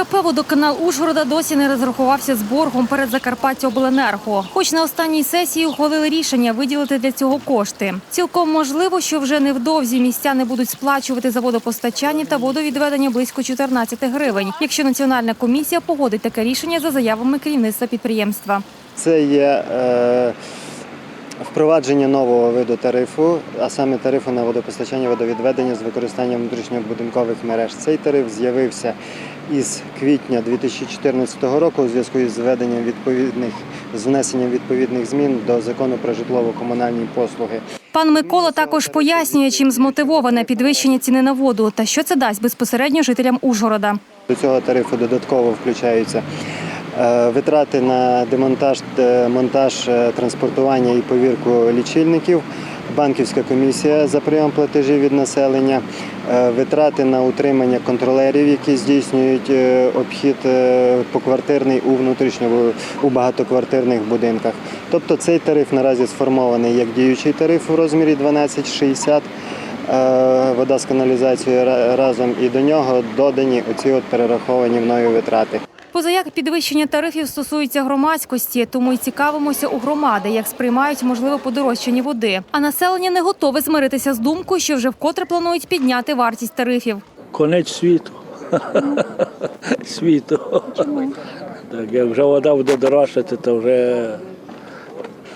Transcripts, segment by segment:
КП «Водоканал Ужгорода» досі не розрахувався з боргом перед Закарпаттяобленерго. Хоч на останній сесії ухвалили рішення виділити для цього кошти. Цілком можливо, що вже невдовзі містяни будуть сплачувати за водопостачання та водовідведення близько 14 гривень, якщо національна комісія погодить таке рішення за заявами керівництва підприємства. Це є е, впровадження нового виду тарифу, а саме тарифу на водопостачання водовідведення з використанням внутрішньобудинкових мереж. Цей тариф з'явився із квітня 2014 року у зв'язку із введенням відповідних з внесенням відповідних змін до закону про житлово-комунальні послуги. Пан Микола також пояснює, чим змотивоване підвищення ціни на воду та що це дасть безпосередньо жителям Ужгорода. До цього тарифу додатково включаються витрати на демонтаж, е, монтаж, е, транспортування і повірку лічильників, банківська комісія за прийом платежів від населення, е, витрати на утримання контролерів, які здійснюють е, обхід е, поквартирний у внутрішньому у багатоквартирних будинках. Тобто цей тариф наразі сформований як діючий тариф у розмірі 12,60 е, вода з каналізацією разом і до нього додані оці от перераховані мною витрати. Позаяк підвищення тарифів стосується громадськості, тому й цікавимося у громади, як сприймають можливе подорожчання води. А населення не готове змиритися з думкою, що вже вкотре планують підняти вартість тарифів. Конець світу. світу. Так, як вже вода буде дорожчати, то вже,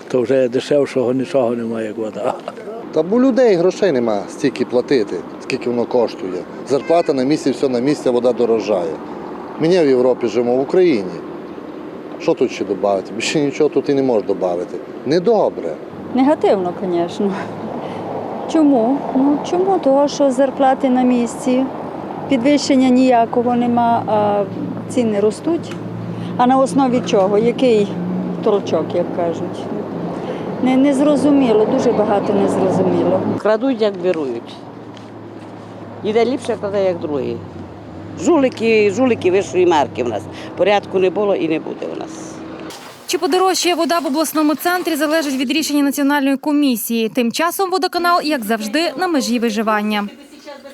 то вже дешевшого нічого немає, як вода. Та бо людей грошей нема стільки платити, скільки воно коштує. Зарплата на місці, все на місці, вода дорожає. Мені в Європі живемо в Україні. Що тут ще додати? Більше нічого тут і не можеш додати. Недобре. Негативно, звісно. Чому? Ну чому? Того, що зарплати на місці, підвищення ніякого нема, а ціни ростуть. А на основі чого? Який торчок, як кажуть? Не, не зрозуміло, дуже багато не зрозуміло. Крадуть, як беруть. Іде ліпше краде, як другий. Жулики, жулики вищої марки в нас. Порядку не було і не буде у нас. Чи подорожчає вода в обласному центрі залежить від рішення національної комісії. Тим часом водоканал, як завжди, на межі виживання.